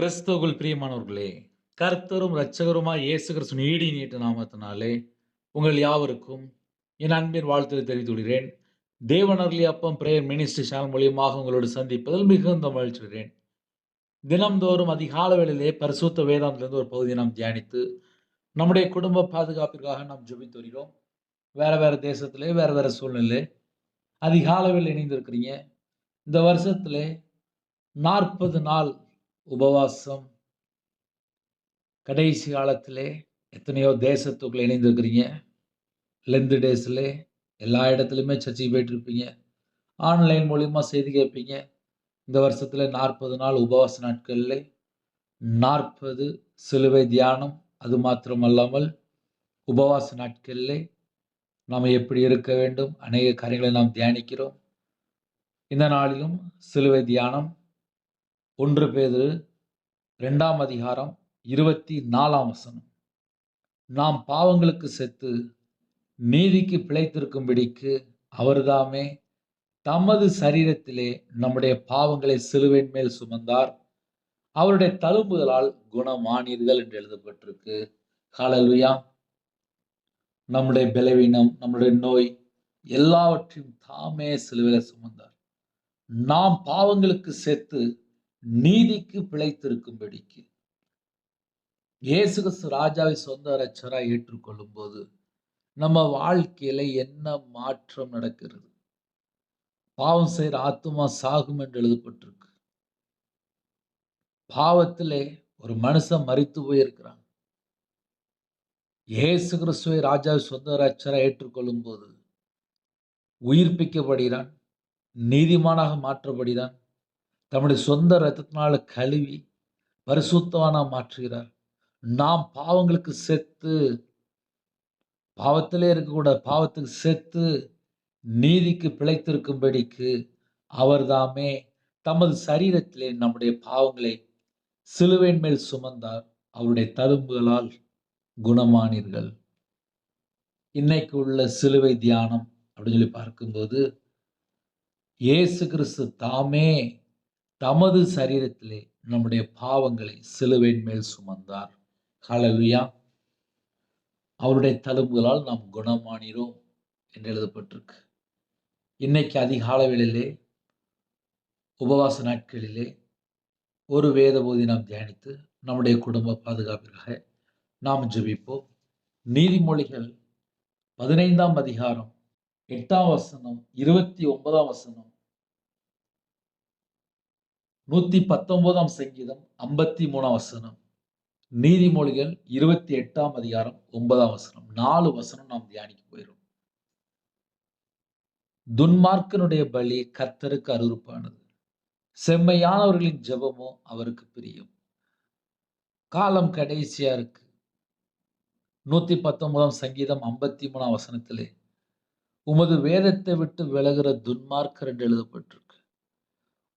கிறிஸ்துவுக்குள் பிரியமானவர்களே கர்த்தரும் இரட்சகருமாய் இயேசு கிறிஸ்து ஈடி நீட்ட நாமத்தினாலே உங்கள் யாவருக்கும் என் அன்பின் வாழ்த்துக்களை தெரிவித்து தேவனர்லி அப்பம் பிரேயர் மினிஸ்ட்ரி சேனல் மூலியமாக உங்களோடு சந்திப்பதில் மிகுந்த மகிழ்ச்சிகிறேன் தினம்தோறும் அதிகால வேளையிலே பரிசுத்த வேதாந்திலிருந்து ஒரு பகுதியை நாம் தியானித்து நம்முடைய குடும்ப பாதுகாப்பிற்காக நாம் ஜெபித்து வருகிறோம். வேற வேற தேசத்திலே வேற வேற சூழ்நிலை அதிகாலவில் இணைந்திருக்கிறீங்க. இந்த வருஷத்திலே நாற்பது நாள் உபவாசம். கடைசி காலத்திலே எத்தனையோ தேசத்துக்குள்ள இணைந்திருக்கிறீங்க. லெந்து டேஸில் எல்லா இடத்துலையுமே சர்ச்சைக்கு போயிட்டு இருப்பீங்க ஆன்லைன் மூலிமா செய்தி கேட்பீங்க. இந்த வருஷத்தில் நாற்பது நாள் உபவாச நாட்களில் நாற்பது சிலுவை தியானம். அது மாத்திரமல்லாமல் உபவாச நாட்களில் நாம் எப்படி இருக்க வேண்டும்? அநேக காரியங்களை நாம் தியானிக்கிறோம். இந்த நாளிலும் சிலுவை தியானம் ஒன்று பேது ரெண்டாம் அதிகாரம் இருபத்தி நாலாம் வசனம். நாம் பாவங்களுக்கு செத்து நீதிக்கு பிழைத்திருக்கும்படிக்கு அவர்தாமே. தமது சரீரத்திலே நம்முடைய பாவங்களை சிலுவையின் மேல் சுமந்தார். அவருடைய தழும்புகளால் குணமானீர்கள் என்று எழுதப்பட்டிருக்கு. ஹalleluya. நம்முடைய பலவீனம் நம்முடைய நோய் எல்லாவற்றையும் தாமே சிலுவையில் சுமந்தார். நாம் பாவங்களுக்கு செத்து நீதிக்கு பிழைத்திருக்கும்படிக்கு. இயேசு கிறிஸ்து ராஜாவை சொந்த ரட்சராய் ஏற்றுக்கொள்ளும் போது நம்ம வாழ்க்கையில என்ன மாற்றம் நடக்கிறது? பாவம் செய்கிற ஆத்துமா சாகும் என்று எழுதப்பட்டிருக்கு. பாவத்திலே ஒரு மனுஷன் மறித்து போயிருக்கிறான். இயேசு கிறிஸ்துவை ராஜாவை சொந்த ரட்சராய் ஏற்றுக்கொள்ளும் போது உயிர்ப்பிக்கப்படுகிறான் நீதிமானாக மாற்றப்படுகிறான் தம்முடைய சொந்த ரத்தத்தினால கழுவி பரிசுத்தவானா மாற்றுகிறார். நாம் பாவங்களுக்கு செத்து பாவத்திலே இருக்கக்கூடாது பாவத்துக்கு செத்து நீதிக்கு பிழைத்திருக்கும்படிக்கு அவர்தாமே தமது சரீரத்திலே நம்முடைய பாவங்களை சிலுவையின் மேல் சுமந்தார். அவருடைய தழும்புகளால் குணமானீர்கள். இன்னைக்கு உள்ள சிலுவை தியானம் அப்படின்னு சொல்லி பார்க்கும்போது இயேசு கிறிஸ்து தாமே தமது சரீரத்திலே நம்முடைய பாவங்களை சிலுவையின் மேல் சுமந்தார். ஹலலுயா அவருடைய தழும்புகளால் நாம் குணமானிறோம் என்று எழுதப்பட்டிருக்கு. இன்னைக்கு அதிகால வேளையிலே உபவாச நாட்களிலே ஒரு வேத போதி நாம் தியானித்து நம்முடைய குடும்ப பாதுகாப்பிற்காக நாம் ஜபிப்போம். நீதிமொழிகள் பதினைந்தாம் அதிகாரம் எட்டாம் வசனம் இருபத்தி ஒன்பதாம் வசனம் நூத்தி பத்தொன்பதாம் சங்கீதம் ஐம்பத்தி மூணாம் வசனம். நீதிமொழிகள் இருபத்தி எட்டாம் அதிகாரம் ஒன்பதாம் வசனம். நாலு வசனம் நாம் தியானிக்க போயிடும் துன்மார்க்கனுடைய பலி கர்த்தருக்கு அருவருப்பானது. செம்மையானவர்களின் ஜெபமோ அவருக்கு பிரியம். காலம் கடைசியா இருக்கு. நூத்தி பத்தொன்பதாம் சங்கீதம் ஐம்பத்தி மூணாம் வசனத்திலே உமது வேதத்தை விட்டு விலகுற துன்மார்க்கர் என்று எழுதப்பட்டிருக்கு.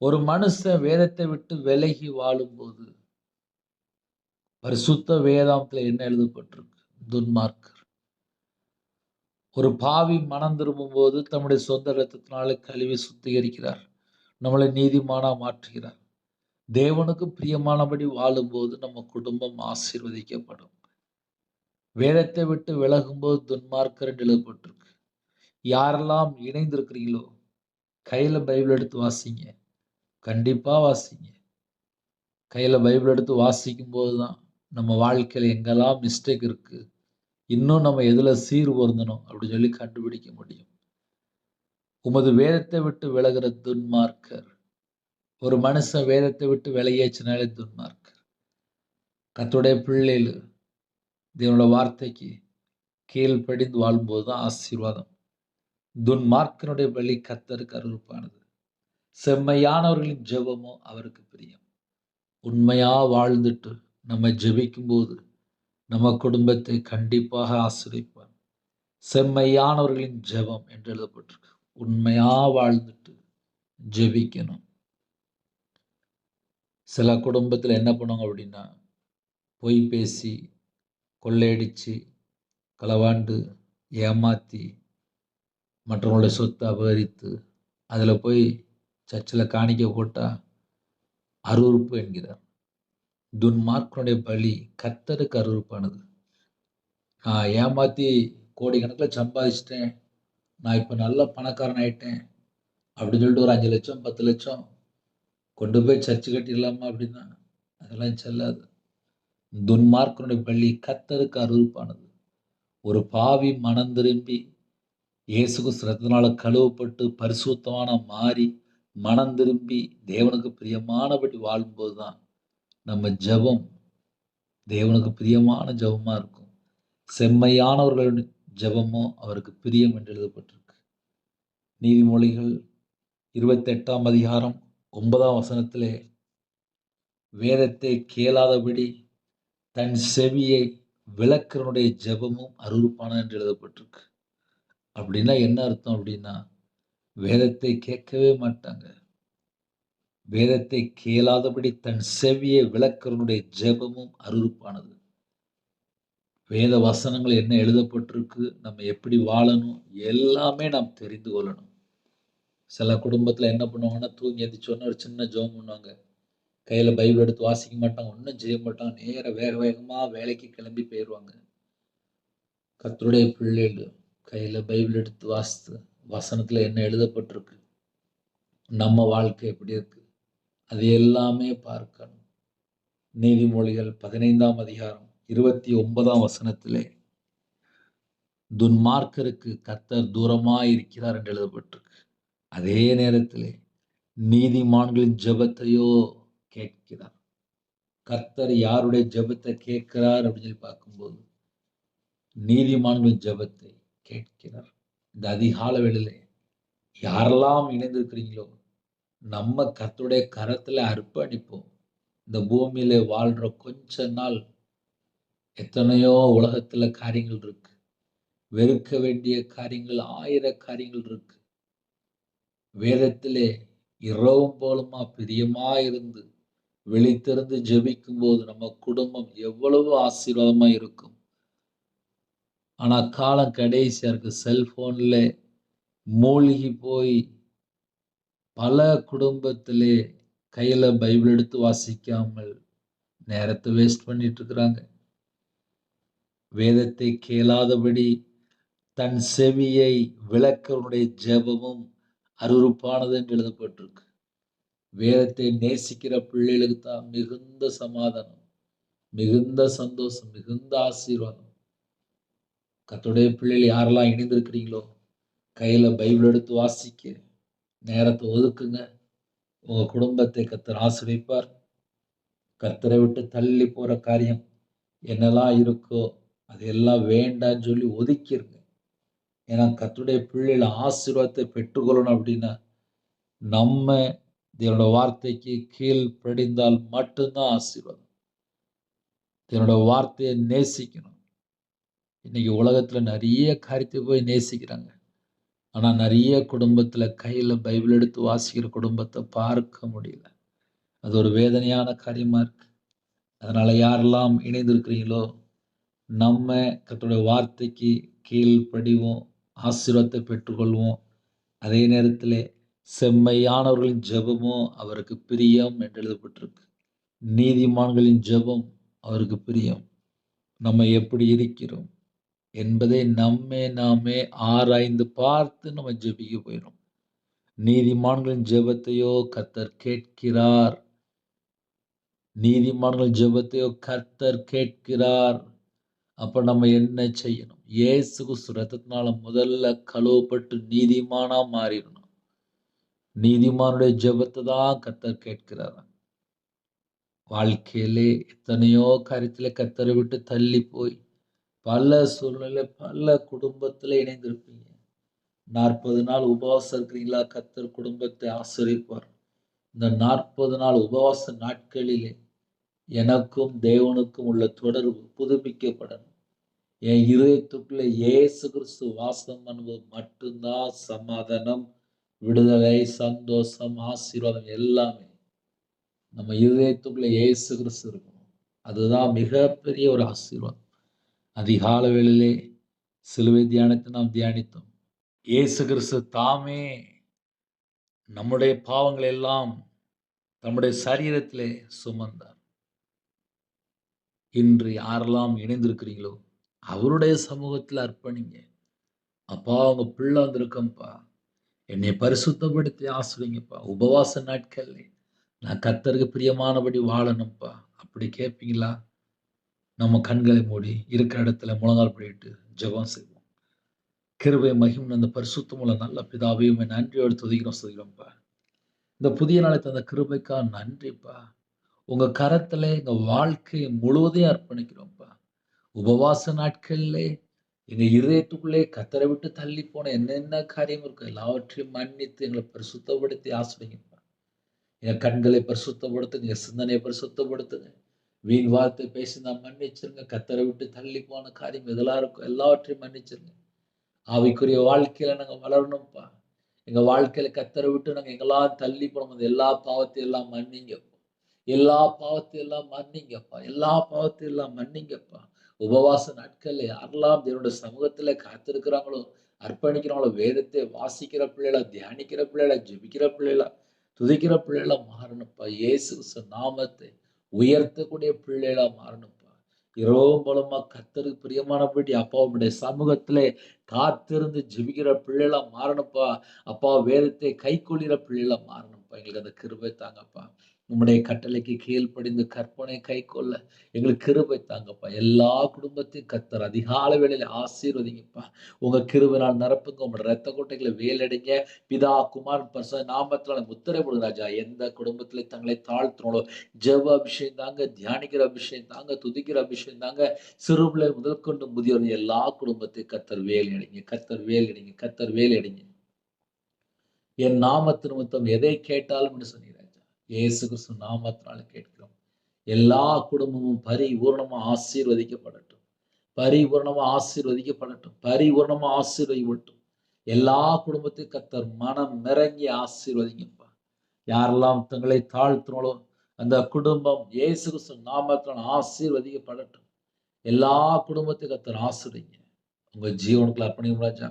ஒரு மனுஷன் வேதத்தை விட்டு விலகி வாழும்போது பரிசுத்த வேதாந்தில் என்ன எழுதப்பட்டிருக்கு? துன்மார்க்கர். ஒரு பாவி மனம் திரும்பும் போது தம்முடைய சொந்த ரத்தத்தினால கழுவி சுத்திகரிக்கிறார். நம்மளை நீதிமானா மாற்றுகிறார். தேவனுக்கு பிரியமானபடி வாழும்போது நம்ம குடும்பம் ஆசீர்வதிக்கப்படும். வேதத்தை விட்டு விலகும்போது துன்மார்க்கர் என்று எழுதப்பட்டிருக்கு. யாரெல்லாம் இணைந்திருக்கிறீங்களோ கையில பைபிள் எடுத்து வாசிங்க. கண்டிப்பாக வாசிங்க. கையில் பைபிள் எடுத்து வாசிக்கும் போது தான் நம்ம வாழ்க்கையில் எங்கெல்லாம் மிஸ்டேக் இருக்குது இன்னும் நம்ம எதில் சீர் பொருந்தணும் அப்படின்னு சொல்லி கண்டுபிடிக்க முடியும். உமது வேதத்தை விட்டு விலகிற துன்மார்க்கர் ஒரு மனுஷன் வேதத்தை விட்டு விலகியாச்சுனாலே துன்மார்க்கர். கத்துடைய பிள்ளைகள் தேவனோட வார்த்தைக்கு கீழ்ப்படிந்து வாழும்போது தான் ஆசீர்வாதம். துன்மார்க்கனுடைய பலி கத்தருக்கு அருவருப்பானது செம்மையானவர்களின் ஜெபமோ அவருக்கு பிரியம். உண்மையாக வாழ்ந்துட்டு நம்ம ஜெபிக்கும்போது நம்ம குடும்பத்தை கண்டிப்பாக ஆசிரிப்பார் செம்மையானவர்களின் ஜெபம் என்று எழுதப்பட்டிருக்கு. உண்மையாக வாழ்ந்துட்டு ஜெபிக்கணும். சில குடும்பத்தில் என்ன பண்ணுவாங்க அப்படின்னா பொய் பேசி கொள்ளையடித்து களவாண்டு ஏமாற்றி மற்றவங்களுடைய சொத்தை அபகரித்து அதில் போய் சர்ச்சில் காணிக்க போட்டால் அருவருப்பு என்கிறார் துன்மார்க்கனுடைய பலி கத்தருக்கு அருவருப்பானது. நான் ஏமாத்தி கோடிக்கணக்குல சம்பாதிச்சிட்டேன் நான் இப்போ நல்ல பணக்காரன் ஆயிட்டேன். அப்படின்னு சொல்லிட்டு ஒரு அஞ்சு லட்சம் பத்து லட்சம் கொண்டு போய் சர்ச்சு கட்டிடலாமா அப்படின்னா, அதெல்லாம் செல்லாது. துன்மார்க்கனுடைய பள்ளி கத்தருக்கு அருவறுப்பானது ஒரு பாவி மனம் திரும்பி இயேசுக்கு கிறிஸ்து கழுவப்பட்டு பரிசுத்தமான மாறி மனம் திரும்பி தேவனுக்கு பிரியமானபடி வாழும்போது தான் நம்ம ஜெபம் தேவனுக்கு பிரியமான ஜபமாக இருக்கும். செம்மையானவர்களின் ஜெபமோ அவருக்கு பிரியம் என்று எழுதப்பட்டிருக்கு. நீதிமொழிகள் 28ஆம் அதிகாரம் ஒன்பதாம் வசனத்திலே வேதத்தை கேளாதபடி தன் செவியை விளக்கிறனுடைய ஜெபமும் அருவறுப்பான என்று எழுதப்பட்டிருக்கு. அப்படின்னா என்ன அர்த்தம் அப்படின்னா, வேதத்தை கேட்கவே மாட்டாங்க. வேதத்தை கேளாதபடி தன் செவியை விலக்கிறவனுடைய ஜெபமும் அருவறுப்பானது வேத வசனங்கள் என்ன எழுதப்பட்டிருக்கு, நம்ம எப்படி வாழணும், எல்லாமே நாம் தெரிந்து கொள்ளணும். சில குடும்பத்தில் என்ன பண்ணுவாங்கன்னா, தூங்கி எந்திரிச்ச ஒரு சின்ன ஜெபம் பண்ணுவாங்க. கையில் பைபிள் எடுத்து வாசிக்க மாட்டாங்க. ஒன்றும் செய்ய மாட்டாங்க. நேராக வேக வேகமாக வேலைக்கு கிளம்பி போயிடுவாங்க கத்தருடைய பிள்ளைகள் கையில் பைபிள் எடுத்து வாசித்து, வசனத்தில் என்ன எழுதப்பட்டிருக்கு, நம்ம வாழ்க்கை எப்படி இருக்கு, அது எல்லாமே பார்க்கணும். நீதிமொழிகள் 15ஆம் அதிகாரம் 29ஆம் வசனத்திலே துன்மார்க்கருக்கு கர்த்தர் தூரமாக இருக்கிறார் என்று எழுதப்பட்டிருக்கு. அதே நேரத்திலே நீதிமான்களின் ஜெபத்தையோ கேட்கிறார். கர்த்தர் யாருடைய ஜெபத்தை கேட்கிறார் அப்படின்னு சொல்லி பார்க்கும்போது, நீதிமான்களின் ஜெபத்தை கேட்கிறார். இந்த அதிகால வேளையிலே யாரெல்லாம் இணைந்திருக்கிறீங்களோ, நம்ம கர்த்தருடைய கரத்தில் அர்ப்பணிப்போம். இந்த பூமியில வாழ்ற கொஞ்ச நாள் எத்தனையோ உலகத்துல காரியங்கள் இருக்கு. வெறுக்க வேண்டிய காரியங்கள் ஆயிர காரியங்கள் இருக்கு. வேதத்திலே இரவும் போலுமா பிரியமா இருந்து விழித்திருந்து ஜெபிக்கும்போது நம்ம குடும்பம் எவ்வளவு ஆசீர்வாதமா இருக்கும். ஆனால் காலம் கடைசியாக இருக்குது செல்ஃபோனில் மூழ்கி போய் பல குடும்பத்திலே கையில் பைபிள் எடுத்து வாசிக்காமல் நேரத்தை வேஸ்ட் பண்ணிட்டுருக்குறாங்க வேதத்தை கேளாதபடி தன் செவியை விளக்கவனுடைய ஜெபமும் அருவருப்பானது என்று எழுதப்பட்டிருக்கு. வேதத்தை நேசிக்கிற பிள்ளைகளுக்கு தான் மிகுந்த சமாதானம், மிகுந்த சந்தோஷம், மிகுந்த ஆசீர்வாதம். கர்த்தருடைய பிள்ளைகள் யாரெல்லாம் இணைந்திருக்கிறீங்களோ, கையில் பைபிள் எடுத்து வாசிக்க நேரத்தை ஒதுக்குங்க. உங்கள் குடும்பத்தை கத்தர் ஆசிரியப்பார் கத்தரை விட்டு தள்ளி போகிற காரியம் என்னெல்லாம் இருக்கோ, அதையெல்லாம் வேண்டான்னு சொல்லி ஒதுக்கிருங்க. ஏன்னா கத்துடைய பிள்ளைகள் ஆசீர்வாதத்தை பெற்றுக்கொள்ளணும் அப்படின்னா, நம்ம தேவனுடைய வார்த்தைக்கு கீழ் படிந்தால் மட்டும்தான் ஆசீர்வாதம். தன்னோட வார்த்தையை நேசிக்கணும். இன்னைக்கு உலகத்துல நிறைய காரியத்தை போய் நேசிக்கிறாங்க. ஆனா நிறைய குடும்பத்துல கையில பைபிள் எடுத்து வாசிக்கிற குடும்பத்தை பார்க்க முடியல. அது ஒரு வேதனையான காரியமா இருக்கு. அதனால யாரெல்லாம் இணைந்திருக்கிறீங்களோ, நம்ம கத்தோடைய வார்த்தைக்கு கீழ்ப்படிவோம், ஆசீர்வாதத்தை பெற்றுக்கொள்வோம். அதே நேரத்தில் செம்மையானவர்களின் ஜெபமும் அவருக்கு பிரியம் என்று எழுதப்பட்டிருக்கு. நீதிமான்களின் ஜெபம் அவருக்கு பிரியம். நம்ம எப்படி இருக்கிறோம் என்பதை நம்மே நாமே ஆராய்ந்து பார்த்து நம்ம ஜெபிக்க போயிடும் நீதிமான்களின் ஜெபத்தையோ கத்தர் கேட்கிறார். நீதிமான்கள் ஜெபத்தையோ கர்த்தர் கேட்கிறார். அப்ப நம்ம என்ன செய்யணும்? இயேசு சுரத்தினால ரத்தத்தினால முதல்ல கழுவப்பட்டு நீதிமானா மாறிடணும். நீதிமானுடைய ஜெபத்தை தான் கர்த்தர் கேட்கிறார் வாழ்க்கையிலே எத்தனையோ காரியத்திலே கத்தரை விட்டு தள்ளி போய் பல சூழ்நிலை பல குடும்பத்துல இணைந்திருப்பீங்க. 40 நாள் உபவாசம் இருக்கிறீங்களா? கத்தர் குடும்பத்தை ஆசீர்வதிப்பார். இந்த 40 நாள் உபவாச நாட்களிலே எனக்கும் தேவனுக்கும் உள்ள தொடர்பு புதுப்பிக்கப்படணும். என் இருதயத்துக்குள்ள இயேசு கிறிஸ்து வாசம் பண்ணும்போது மட்டும்தான் சமாதானம், விடுதலை, சந்தோஷம், ஆசீர்வாதம் எல்லாமே. நம்ம இருதயத்துக்குள்ள இயேசு கிறிஸ்து இருக்கணும். அதுதான் மிகப்பெரிய ஒரு ஆசீர்வாதம். அதிகால வேளையிலே சிலுவை தியானத்தை நாம் தியானித்தோம். இயேசு கிறிஸ்து தாமே நம்முடைய பாவங்கள் எல்லாம் தம்முடைய சரீரத்திலே சுமந்தார். இன்று யாரெல்லாம் இணைந்திருக்கிறீங்களோ அவருடைய சமூகத்தில் அர்ப்பணிங்க. அப்பா அவங்க பிள்ளை வந்திருக்கேன்ப்பா என்னை பரிசுத்தப்படுத்தி ஆசிரியங்கப்பா உபவாச நாட்கள்ல நான் கத்தருக்கு பிரியமானபடி வாழணும்ப்பா. அப்படி கேட்பீங்களா? நம்ம கண்களை மூடி இருக்கிற இடத்துல முழங்கால் படிட்டு ஜபம் செய்வோம். கிருபை மகிம் அந்த பரிசுத்தமுள்ள நல்ல பிதாவையும் நன்றியோடு துதிக்கிறோம் சொல்கிறோம்ப்பா இந்த புதிய நாளை தந்த கிருபைக்கா நன்றிப்பா. உங்கள் கரத்தில் எங்கள் வாழ்க்கையை முழுவதையும் அர்ப்பணிக்கிறோம்ப்பா உபவாச நாட்கள்ல எங்கள் இதயத்துக்குள்ளே கத்தரை விட்டு தள்ளி போன என்னென்ன காரியம் இருக்கோ எல்லாவற்றையும் மன்னித்து எங்களை பரிசுத்தப்படுத்தி ஆசிரியங்கப்பா. எங்கள் கண்களை பரிசுத்தப்படுத்துங்க சிந்தனையை பரிசுத்தப்படுத்துங்க. வீண் வார்த்தை பேசி மன்னிச்சிருங்க. கத்தரை விட்டு தள்ளி போன காரியம் இதெல்லாம் இருக்கும் எல்லாவற்றையும் மன்னிச்சிருங்க. ஆவிக்குரிய வாழ்க்கையில நாங்க வளரணும்ப்பா எங்க வாழ்க்கையில கத்தரை விட்டு நாங்க எங்கெல்லாம் தள்ளி போனோம் எல்லா பாவத்தையும் எல்லாம் மன்னிங்கப்பா. எல்லா பாவத்தையும் எல்லாம் மன்னிங்கப்பா. எல்லா பாவத்தையும் எல்லாம் மன்னிங்கப்பா. உபவாச நாட்கள் யாரெல்லாம் என்னோட சமூகத்துல காத்திருக்கிறாங்களோ அர்ப்பணிக்கிறாங்களோ வேதத்தை வாசிக்கிற பிள்ளைகளா தியானிக்கிற பிள்ளைகளா ஜெபிக்கிற பிள்ளைகளா துதிக்கிற பிள்ளைகளா மாறணும்ப்பா இயேசு நாமத்தை உயர்த்தக்கூடிய பிள்ளைகளா மாறணும்ப்பா. இரவும் மூலமா கத்தருக்கு பிரியமானபடி அப்பா உடைய சமூகத்திலே காத்திருந்து ஜெபிக்கிற பிள்ளைகளா மாறணும்ப்பா. அப்பா வேதத்தை கை கொள்ளிற பிள்ளைகளா மாறணும்ப்பா. எங்களுக்கு அந்த கிருபை தாங்கப்பா. உம்முடைய கட்டளைக்கு கீழ்ப்படிந்து கற்பனை கை கொள்ள எங்களுக்கு கிருபை தாங்கப்பா. எல்லா குடும்பத்தையும் கத்தர் அதிகால வேளையில ஆசீர்வதிங்கப்பா. உங்க கிருபினால் நிரப்புங்க உங்களோட ரத்த கோட்டைகளை வேலடைங்க. பிதா குமார் பச நாமத்தினால முத்திரை ராஜா. எந்த குடும்பத்துல தங்களை தாழ்த்துறோங்களோ ஜெப அபிஷேகம் தாங்க தியானிக்கிற அபிஷேகம் தாங்க துதிக்கிற அபிஷேகம் தாங்க சிறுபிள்ளை முதல் கொண்டு முதியோர் எல்லா குடும்பத்தையும் கத்தர் வேலை அடைங்க கத்தர் வேலை அடைங்க கத்தர் வேலை அடைங்க என் நாமத்து நிமித்தம் எதை கேட்டாலும் சொன்னீங்க இயேசு கிறிஸ்து நாமத்தினால கேட்கிறோம். எல்லா குடும்பமும் பரிபூர்ணமா ஆசீர்வதிக்கப்படட்டும். பரிபூர்ணமா ஆசீர்வதிக்கப்படட்டும். பரிபூர்ணமா ஆசீர்வதிக்கப்படட்டும். எல்லா குடும்பத்தையும் கத்தர் மனம் நிறங்கி ஆசீர்வதிங்கப்பா. யாரெல்லாம் தங்களை தாழ்த்தினாலோ அந்த குடும்பம் இயேசு கிறிஸ்து நாமத்தினால் ஆசீர்வதிக்கப்படட்டும். எல்லா குடும்பத்தையும் கத்தர் ஆசிரியங்க உங்க ஜீவனுக்குள்ள அர்ப்பணிக்கும் ராஜா.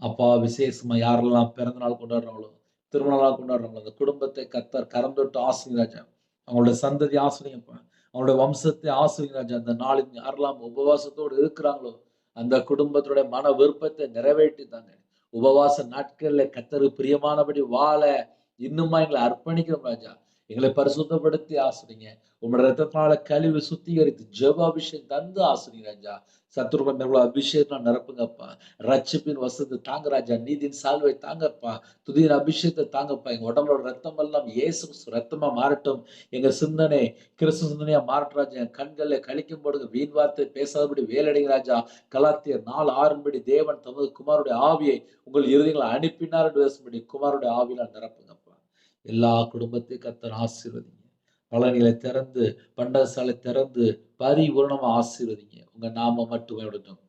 அப்பா விசேஷமா யாரெல்லாம் பிறந்த நாள் கொண்டாடுறாங்களோ திருமண கொண்டாடுறவங்க அந்த குடும்பத்தை கத்தர் கறந்துட்டு ஆசிரியர் ராஜா. அவங்களோட சந்ததி ஆசிரியப்பா அவங்களோட வம்சத்தை ஆசிரியர் ராஜா. அந்த நாளில் யாரெல்லாம் உபவாசத்தோடு இருக்கிறாங்களோ அந்த குடும்பத்துடைய மன விருப்பத்தை நிறைவேற்றி தாங்க உபவாச நாட்கள்ல கத்தரு பிரியமானபடி வாழ இன்னுமா எங்களை அர்ப்பணிக்கிறோம் ராஜா. எங்களை பரிசுத்தப்படுத்தி ஆசிரிங்க உங்களோட ரத்தத்தினால கழிவு சுத்திகரித்து ஜெப அபிஷேகம் தந்து ஆசிரிங்க ராஜா. சத்துருவன் மேல அபிஷேகம் நிரப்புங்கப்பா. ரட்சிப்பின் வசதி தாங்க ராஜா நீதியின் சால்வை தாங்கப்பா. துதியின் அபிஷேகத்தை தாங்கப்பா. எங்க உடம்போட ரத்தம் எல்லாம் இயேசு ரத்தமா மாறட்டும். எங்க சிந்தனை கிறிஸ்து சிந்தனையா மாறட்டும் ராஜா என் கண்களில் கழிக்கும் போடுங்க வீண் வார்த்தை பேசாதபடி வேலடைங்க ராஜா. கலாத்தியர் நாலு ஆறுபடி தேவன் தமது குமாருடைய ஆவியை உங்கள் இறுதிகளை அனுப்பினார் என்று பேசும்படி குமாருடைய ஆவியினால் நிரப்புங்கப்பா. எல்லா குடும்பத்தையும் கத்தர் ஆசீர்வதிங்க. பழனிகளை திறந்து பண்டசாலை திறந்து பரிபூர்ணமா ஆசீர்வதிங்க. உங்க நாம மட்டுமே விடட்டும்.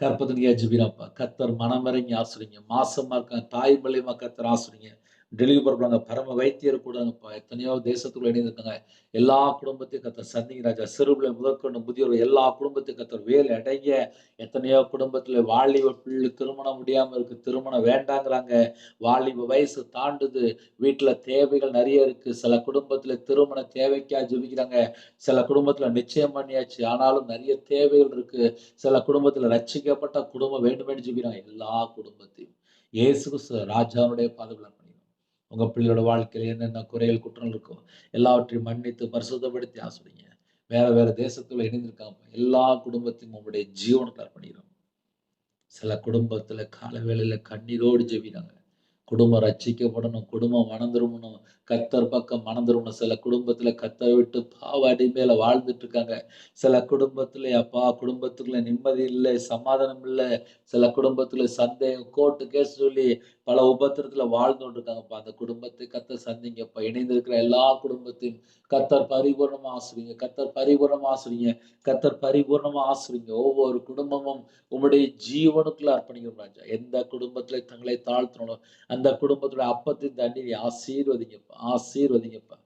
கற்பதனியா ஜிபிராப்பா கத்தர் மனமிறங்கி ஆசுறீங்க மாசமா இருக்காங்க. தாய் மூலியமா கத்தர் ஆசுறீங்க டெலிவரி பரப்புறாங்க பரம வைத்தியர் கூட எத்தனையோ தேசத்துக்குள்ள இணைந்திருக்காங்க. எல்லா குடும்பத்தையும் கத்தர் சந்திங்க ராஜா. சிறுபிள்ளை முதற்கொண்டு முதியோர் எல்லா குடும்பத்தையும் கத்தர் வேலை அடைய எத்தனையோ குடும்பத்துல வாலிப பிள்ளை திருமணம் முடியாம இருக்கு. திருமணம் வேண்டாங்கிறாங்க. வாலிப வயசு தாண்டுது. வீட்டுல தேவைகள் நிறைய இருக்கு. சில குடும்பத்துல திருமண தேவைக்கா ஜெபிக்கிறாங்க சில குடும்பத்துல நிச்சயம் பண்ணியாச்சு. ஆனாலும் நிறைய தேவைகள் இருக்கு. சில குடும்பத்துல ரச்சிக்கப்பட்ட குடும்பம் வேண்டுமென்று ஜெபிக்கிறாங்க எல்லா குடும்பத்தையும். இயேசு ராஜாவுடைய பாதுகாப்பு உங்க பிள்ளையோட வாழ்க்கையில என்னென்ன குறைகள் குற்றங்கள் இருக்கோ எல்லாவற்றையும் மன்னித்து பரிசுத்தப்படுத்தி ஆசுறீங்க வேற வேற தேசத்துல இணைந்திருக்காங்க எல்லா குடும்பத்தையும் உங்களுடைய ஜீவனுக்கு அர்ப்பணிக்கிறோம். சில குடும்பத்துல கால வேலையில கண்ணீரோடு ஜெபினாங்க குடும்பம் ரச்சிக்கப்படணும் குடும்பம் மணந்துருமணும் கத்தர் பக்கம் மணந்துருமணும் சில குடும்பத்துல கத்தரை விட்டு பாவ அடிமையில வாழ்ந்துட்டு இருக்காங்க. சில குடும்பத்துல அப்பா குடும்பத்துக்குள்ள நிம்மதி இல்லை சமாதானம் இல்லை. சில குடும்பத்துல சந்தேகம் கோர்ட்டு கேஸ் சொல்லி பல உபத்திரத்துல வாழ்ந்துட்டு இருக்காங்கப்பா அந்த குடும்பத்தை கத்தர் சந்திங்கப்பா இணைந்திருக்கிற எல்லா குடும்பத்தையும் கத்தர் பரிபூர்ணமா ஆசுறீங்க கத்தர் பரிபூர்ணமா ஆசுறீங்க கத்தர் பரிபூர்ணமா ஆசுறீங்க ஒவ்வொரு குடும்பமும் உங்களுடைய ஜீவனுக்குள்ள அர்ப்பணிக்கும் ராஜா. எந்த குடும்பத்துல தங்களை தாழ்த்தணும் அந்த குடும்பத்துடைய அப்பத்தின் தண்ணீரை ஆசீர்வதிங்கப்பா ஆசீர்வதிங்கப்பா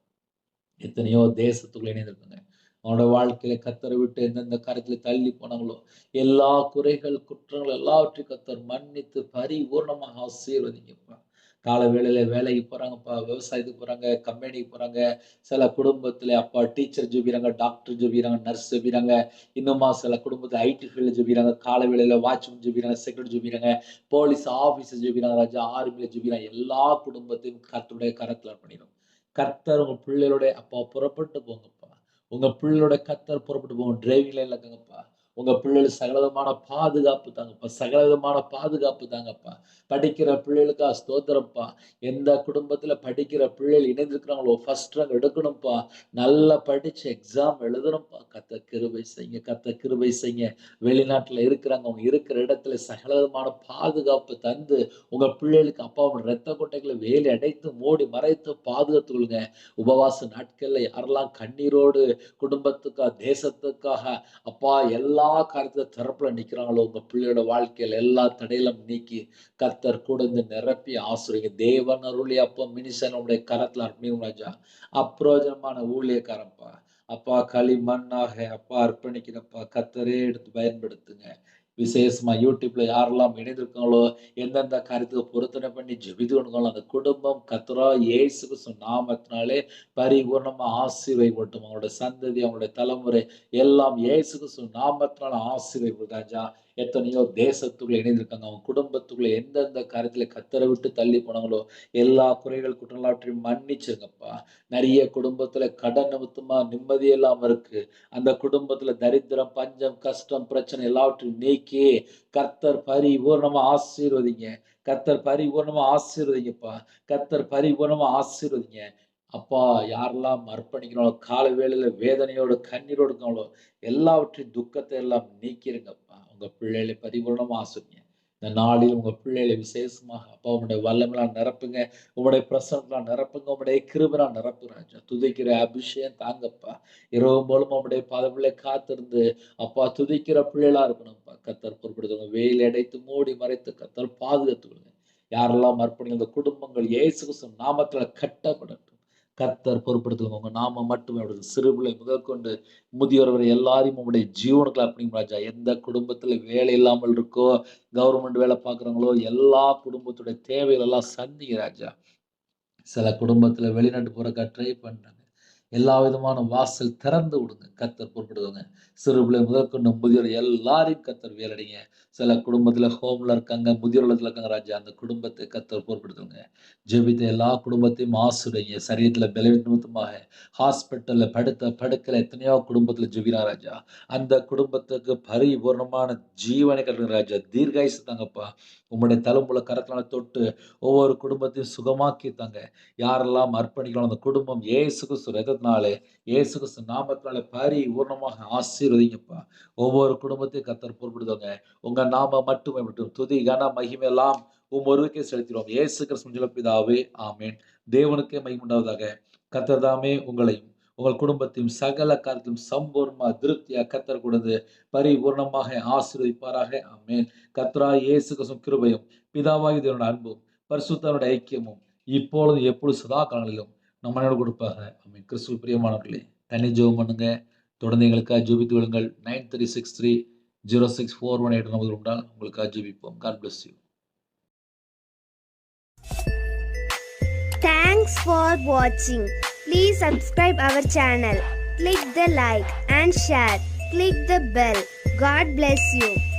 எத்தனையோ தேசத்துக்குள்ள இணைந்திருக்காங்க. அவனோட வாழ்க்கையில கத்தரை விட்டு எந்தெந்த காரியத்துல தள்ளி போனாங்களோ எல்லா குறைகள் குற்றங்கள் எல்லாவற்றையும் கத்தர் மன்னித்து பரிபூர்ணமாக ஆசீர்வதிங்கப்பா கால வேலையில வேலைக்கு போறாங்கப்பா, விவசாயத்துக்கு போறாங்க, கம்பெனிக்கு போறாங்க. சில குடும்பத்துல அப்பா டீச்சர் ஜெபிக்கிறாங்க, டாக்டர் ஜெபிக்கிறாங்க, நர்ஸ் ஜெபிக்கிறாங்க. இன்னுமா சில குடும்பத்துல ஐடி ஃபீல்ட்ல ஜெபிக்கிறாங்க. கால வேலையில வாட்ச்மேன் ஜெபிக்கிறாங்க, செக்ரட்டரி ஜெபிக்கிறாங்க, போலீஸ் ஆபீசர் ஜெபிக்கிறாங்க ராஜா, ஆர்மியில ஜெபிக்கிறாங்க. எல்லா குடும்பத்தையும் கர்த்தருடைய கரத்துல பண்ணிடும் கர்த்தர் உங்க பிள்ளைகளோட அப்பா புறப்பட்டு போங்க உங்க பிள்ளையோட கத்தர் புறப்பட்டு போவோம். டிரைவிங் லைன்ல இருக்காங்கப்பா. உங்க பிள்ளைகளுக்கு சகலவிதமான பாதுகாப்பு தாங்கப்பா. சகலவிதமான பாதுகாப்பு தாங்கப்பா. படிக்கிற பிள்ளைகளுக்கா ஸ்தோத்திரம்ப்பா. எந்த குடும்பத்துல படிக்கிற பிள்ளைகள் இணைந்திருக்கிறாங்களோ, ஃபர்ஸ்ட் ரேங்க் எடுக்கணும்ப்பா. நல்லா படிச்சு எக்ஸாம் எழுதணும்ப்பா. கத்த கிருபை செய்யுங்க. கத்த கிருபை செய்யுங்க. வெளிநாட்டுல இருக்கிறாங்க. அவங்க இருக்கிற இடத்துல சகலவிதமான பாதுகாப்பு தந்து, உங்க பிள்ளைகளுக்கு அப்பா உம்முடைய ரத்த கொட்டைகளை வேலி அடைத்து, மூடி மறைத்து பாதுகாத்து கொள்ளுங்க. உபவாச நாட்கள்ல யாரெல்லாம் கண்ணீரோடு குடும்பத்துக்காக, தேசத்துக்காக அப்பா எல்லா காரியத்திலும் திறப்புல நிக்கிறாங்களோ, உங்க பிள்ளையோட வாழ்க்கையில எல்லா தடையிலும் நீக்கி, கர்த்தர் கூட இருந்து நிரப்பி ஆசிரியங்க தேவன் அருளி அப்பா மினிசன் உடைய கரத்துல அர்ப்பணிக்கிறோம் ராஜா. அப்பிரயோஜனமான ஊழியக்காரன்ப்பா. அப்பா களிமண்ணாக அப்பா அர்ப்பணிக்கிறப்பா. கத்தரே எடுத்து பயன்படுத்துங்க. விசேஷமா யூடியூப்ல யாரெல்லாம் இணைந்திருக்காங்களோ, எந்தெந்த காரியத்துக்கு பொருத்தனை பண்ணி ஜெபித்து கொண்டிருக்காங்களோ, அந்த குடும்பம் கர்த்தராகிய ஏசுக்கு சுநாமத்தினாலே நாமத்தினாலே பரிபூரணமா ஆசீர்வதிக்கப்படட்டும். அவங்களோட சந்ததி, அவங்களோட தலைமுறை எல்லாம் ஏசுக்கு கிறிஸ்து நாமத்தினால ஆசீர்வதிக்கப்படும் எத்தனையோ தேசத்துக்குள்ள இணைந்திருக்காங்க. அவங்க குடும்பத்துக்குள்ள எந்தெந்த காரியத்துல கத்தரை விட்டு தள்ளி போனாங்களோ, எல்லா குறைகள் குற்றங்களாவற்றையும் மன்னிச்சிருங்கப்பா. நிறைய குடும்பத்துல கடன் நிமித்தமா நிம்மதி இல்லாம இருக்கு. அந்த குடும்பத்துல தரித்திரம், பஞ்சம், கஷ்டம், பிரச்சனை எல்லாவற்றையும் நீக்கி, கர்த்தர் பரிபூர்ணமா ஆசீர்வதிங்க. கர்த்தர் பரிபூர்ணமா ஆசீர்வதிங்கப்பா. கர்த்தர் பரிபூரணமா ஆசீர்வதிங்க. அப்பா யாரெல்லாம் அர்ப்பணிக்கிறாங்களோ, கால வேளையில வேதனையோடு, கண்ணீரோடு இருக்காங்களோ, எல்லாவற்றையும் துக்கத்தை எல்லாம் நீக்கிருங்கப்பா. உங்க பிள்ளைகளை பரிபூர்ணமாக ஆசுங்க இந்த நாளில் உங்க பிள்ளைகளை விசேஷமாக அப்பா உங்களுடைய வல்லமெல்லாம் நிரப்புங்க. உங்களுடைய பிரசன்னத்தால் நிரப்புங்க. உங்களுடைய கிருபெல்லாம் நிரப்புங்க ராஜா. துதிக்கிற அபிஷேகம் தாங்கப்பா. இரவும் பகலும் உம்முடைய பிள்ளை காத்திருந்து, அப்பா துதிக்கிற பிள்ளைகளா இருக்கணும்ப்பா. கத்தர் பொறுப்படுத்துங்க. வெயில் அடைத்து, மூடி மறைத்து கத்தர் பாதுகாத்து யாரெல்லாம் அர்ப்பணிக்கிற இந்த குடும்பங்கள் இயேசு நாமத்தில் கட்டப்படட்டும். கர்த்தர் பொறுப்படுத்துங்க. உங்கள் நாம மட்டுமே அவருடைய சிறுபிள்ளை முதற்கொண்டு முதியோர் வரை எல்லாரையும் உங்களுடைய ஜீவனுக்குள்ள அர்ப்பணிக்கும் ராஜா. எந்த குடும்பத்தில் வேலை இல்லாமல் இருக்கோ, கவர்மெண்ட் வேலை பார்க்குறாங்களோ, எல்லா குடும்பத்துடைய தேவைகளெல்லாம் சந்திங்க ராஜா. சில குடும்பத்தில் வெளிநாட்டு போகிறக்கா ட்ரை பண்ணுறாங்க எல்லா விதமான வாசல் திறந்து விடுங்க. கத்தர் பொறுப்படுத்துங்க. சிறு பிள்ளை முதற்கொண்டு முதியோர் எல்லாரையும் கத்தர் வேலடைங்க. சில குடும்பத்தில் ஹோம்ல இருக்காங்க, முதியோர் இருக்காங்க ராஜா. அந்த குடும்பத்தை கர்த்தர் பொறுப்படுத்துங்க. ஜெபித்த எல்லா குடும்பத்தையும் ஆசீர்வதிங்க. சரீரத்தில் பலவீனம் நிமித்தமாக படுத்த படுக்கையில எத்தனையோ குடும்பத்தில் ஜெபினா ராஜா. அந்த குடும்பத்துக்கு பரிபூர்ணமான ஜீவனை கட்டுங்க ராஜா. தீர்காயுசு தாங்கப்பா. உங்களுடைய தழும்புல கரத்தினால தொட்டு ஒவ்வொரு குடும்பத்தையும் சுகமாக்கி தாங்க. யாரெல்லாம் அர்ப்பணிக்கணும் அந்த குடும்பம் ஏசுக்கு கிறிஸ்து ஏசுக்கு நாமத்தினாலே பரிபூர்ணமாக ஆசீர்வதிங்கப்பா. ஒவ்வொரு குடும்பத்தையும் கர்த்தர் உங்க நாம மட்டுமே மட்டும் துதி, கன, மகிமை எல்லாம் உம் ஒருவருக்கே செலுத்துகிறோம். இயேசு கிறிஸ்து பிதாவே ஆமேன் தேவனுக்கே மகிமுண்டாவதாக உண்டாவதாக. உங்களையும், உங்கள் குடும்பத்தையும் சகல காரியத்திலும் சம்பூர்ணமா திருப்தியா கத்தர் கொடுத்து பரிபூரணமாக ஆசீர்வதிப்பாராக. ஆமேன் கத்ரா இயேசு கிருஷ்ண கிருபையும், பிதாவாகி தேவனோட அன்பும், பரிசுத்தனோட ஐக்கியமும் இப்பொழுதும் எப்பொழுது சதா காலங்களிலும் நம்ம அனைவரோடு கொடுப்பாக. ஆமீன் கிறிஸ்துவ பிரியமானவர்களே, தனி ஜெபம் பண்ணுங்க. தொடர்ந்து எங்களுக்காக த்ரீ கொள்ளுங்கள். 93630641 நம்பர் உண்டால் உங்களுக்காக ஜெபிப்போம். God bless you. Thanks for watching. Please subscribe our channel. Click the like and share. Click the bell. God bless you.